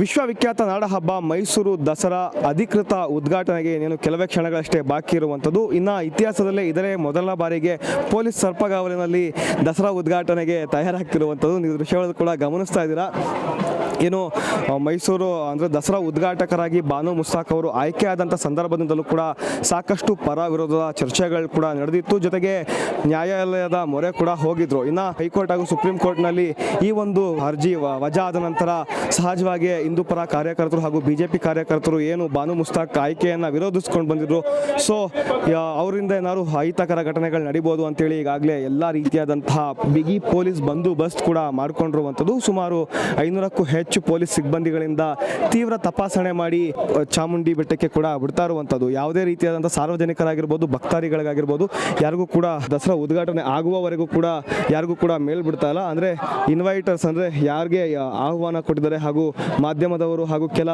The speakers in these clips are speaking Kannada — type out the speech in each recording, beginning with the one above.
ವಿಶ್ವವಿಖ್ಯಾತ ನಾಡಹಬ್ಬ ಮೈಸೂರು ದಸರಾ ಅಧಿಕೃತ ಉದ್ಘಾಟನೆಗೆ ಇನ್ನೇನು ಕೆಲವೇ ಕ್ಷಣಗಳಷ್ಟೇ ಬಾಕಿ ಇರುವಂಥದ್ದು. ಇನ್ನು ಇತಿಹಾಸದಲ್ಲೇ ಇದರೇ ಮೊದಲ ಬಾರಿಗೆ ಪೊಲೀಸ್ ಸರ್ಪಗಾವಲಿನಲ್ಲಿ ದಸರಾ ಉದ್ಘಾಟನೆಗೆ ತಯಾರಾಗ್ತಿರುವಂಥದ್ದು. ನೀವು ದೃಶ್ಯಗಳು ಕೂಡ ಗಮನಿಸ್ತಾ ಇದ್ದೀರಾ. ಏನು ಮೈಸೂರು, ಅಂದರೆ ದಸರಾ ಉದ್ಘಾಟಕರಾಗಿ ಬಾನು ಮುಸ್ತಾಕ್ ಅವರು ಆಯ್ಕೆಯಾದಂಥ ಸಂದರ್ಭದಿಂದಲೂ ಕೂಡ ಸಾಕಷ್ಟು ಪರ ವಿರೋಧದ ಚರ್ಚೆಗಳು ಕೂಡ ನಡೆದಿತ್ತು. ಜೊತೆಗೆ ನ್ಯಾಯಾಲಯದ ಮೊರೆ ಕೂಡ ಹೋಗಿದ್ರು. ಇನ್ನು ಹೈಕೋರ್ಟ್ ಹಾಗೂ ಸುಪ್ರೀಂ ಕೋರ್ಟ್ನಲ್ಲಿ ಈ ಒಂದು ಅರ್ಜಿ ವಜಾ ಆದ ನಂತರ ಸಹಜವಾಗಿ ಹಿಂದೂ ಪರ ಕಾರ್ಯಕರ್ತರು ಹಾಗೂ ಬಿಜೆಪಿ ಕಾರ್ಯಕರ್ತರು ಏನು ಬಾನು ಮುಸ್ತಾಕ್ ಆಯ್ಕೆಯನ್ನು ವಿರೋಧಿಸ್ಕೊಂಡು ಬಂದಿದ್ರು. ಸೊ ಅವರಿಂದ ಏನಾದ್ರು ಅಹಿತಕರ ಘಟನೆಗಳು ನಡಿಬೋದು ಅಂತೇಳಿ ಈಗಾಗಲೇ ಎಲ್ಲ ರೀತಿಯಾದಂತಹ ಬಿಗಿ ಪೊಲೀಸ್ ಬಂದೋಬಸ್ತ್ ಕೂಡ ಮಾಡಿಕೊಂಡಿರುವಂಥದ್ದು. ಸುಮಾರು ಐನೂರಕ್ಕೂ ಹೆಚ್ಚು ಪೊಲೀಸ್ ಸಿಬ್ಬಂದಿಗಳಿಂದ ತೀವ್ರ ತಪಾಸಣೆ ಮಾಡಿ ಚಾಮುಂಡಿ ಬೆಟ್ಟಕ್ಕೆ ಕೂಡ ಬಿಡ್ತಾ ಇರುವಂಥದ್ದು. ಯಾವುದೇ ರೀತಿಯಾದಂಥ ಸಾರ್ವಜನಿಕರಾಗಿರ್ಬೋದು, ಭಕ್ತಾದಿಗಳಿಗಾಗಿರ್ಬೋದು, ಯಾರಿಗೂ ಕೂಡ ದಸರಾ ಉದ್ಘಾಟನೆ ಆಗುವವರೆಗೂ ಕೂಡ ಯಾರಿಗೂ ಕೂಡ ಮೇಲ್ ಬಿಡ್ತಾ ಇಲ್ಲ. ಅಂದರೆ ಇನ್ವೈಟರ್ಸ್ ಅಂದರೆ ಯಾರಿಗೆ ಆಹ್ವಾನ ಕೊಟ್ಟಿದ್ದಾರೆ ಹಾಗೂ ಮಾಧ್ಯಮದವರು ಹಾಗೂ ಕೆಲ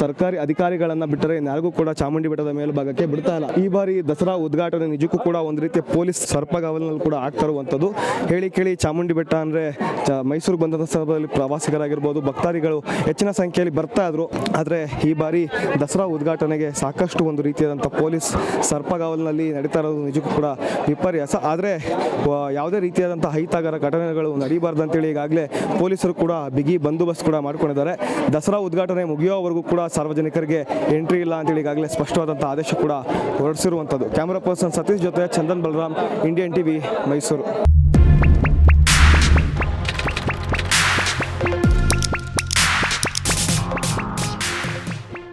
ಸರ್ಕಾರಿ ಅಧಿಕಾರಿಗಳನ್ನು ಬಿಟ್ಟರೆ ಯಾರಿಗೂ ಕೂಡ ಚಾಮುಂಡಿ ಬೆಟ್ಟದ ಮೇಲ್ಭಾಗಕ್ಕೆ ಬಿಡ್ತಾ ಇಲ್ಲ. ಈ ಬಾರಿ ದಸರಾ ಉದ್ಘಾಟನೆ ನಿಜಕ್ಕೂ ಕೂಡ ಒಂದು ರೀತಿಯ ಪೊಲೀಸ್ ಸರ್ಪಗಾವಲಿನಲ್ಲಿ ಕೂಡ ಆಗ್ತಾ ಇರುವಂಥದ್ದು ಹೇಳಿ ಕೇಳಿ ಚಾಮುಂಡಿ ಬೆಟ್ಟ ಅಂದರೆ ಮೈಸೂರು ಬಂದಂಥ ಸಂದರ್ಭದಲ್ಲಿ ಪ್ರವಾಸಿಗರಾಗಿರ್ಬೋದು, ಭಕ್ತಾದಿಗಳು ಹೆಚ್ಚಿನ ಸಂಖ್ಯೆಯಲ್ಲಿ ಬರ್ತಾ ಇದ್ರು. ಆದರೆ ಈ ಬಾರಿ ದಸರಾ ಉದ್ಘಾಟನೆಗೆ ಸಾಕಷ್ಟು ಒಂದು ರೀತಿಯಾದಂಥ ಪೊಲೀಸ್ ಸರ್ಪಗಾವಲಿನಲ್ಲಿ ನಡೀತಾ ಇರೋದು ನಿಜಕ್ಕೂ ಕೂಡ ವಿಪರ್ಯಾಸ. ಆದರೆ ಯಾವುದೇ ರೀತಿಯಾದಂಥ ಹೈತಾಗರ ಘಟನೆಗಳು ನಡೀಬಾರ್ದು ಅಂತೇಳಿ ಈಗಾಗಲೇ ಪೊಲೀಸರು ಕೂಡ ಬಿಗಿ ಬಂದೋಬಸ್ತ್ ಕೂಡ ಮಾಡ್ಕೊಂಡಿದ್ದಾರೆ. ದಸರಾ ಉದ್ಘಾಟನೆ ಮುಗಿಯೋವರೆಗೂ ಕೂಡ ಸಾರ್ವಜನಿಕರಿಗೆ ಎಂಟ್ರಿ ಇಲ್ಲ ಅಂತೇಳಿ ಈಗಾಗಲೇ ಸ್ಪಷ್ಟವಾದಂಥ ಆದೇಶ ಕೂಡ ಹೊರಡಿಸಿರುವಂಥದ್ದು. ಕ್ಯಾಮರಾ ಪರ್ಸನ್ ಸತೀಶ್ ಜೊತೆ ಚಂದನ್ ಬಲರಾಮ್, ಇಂಡಿಯನ್ ಟಿವಿ ಮೈಸೂರು.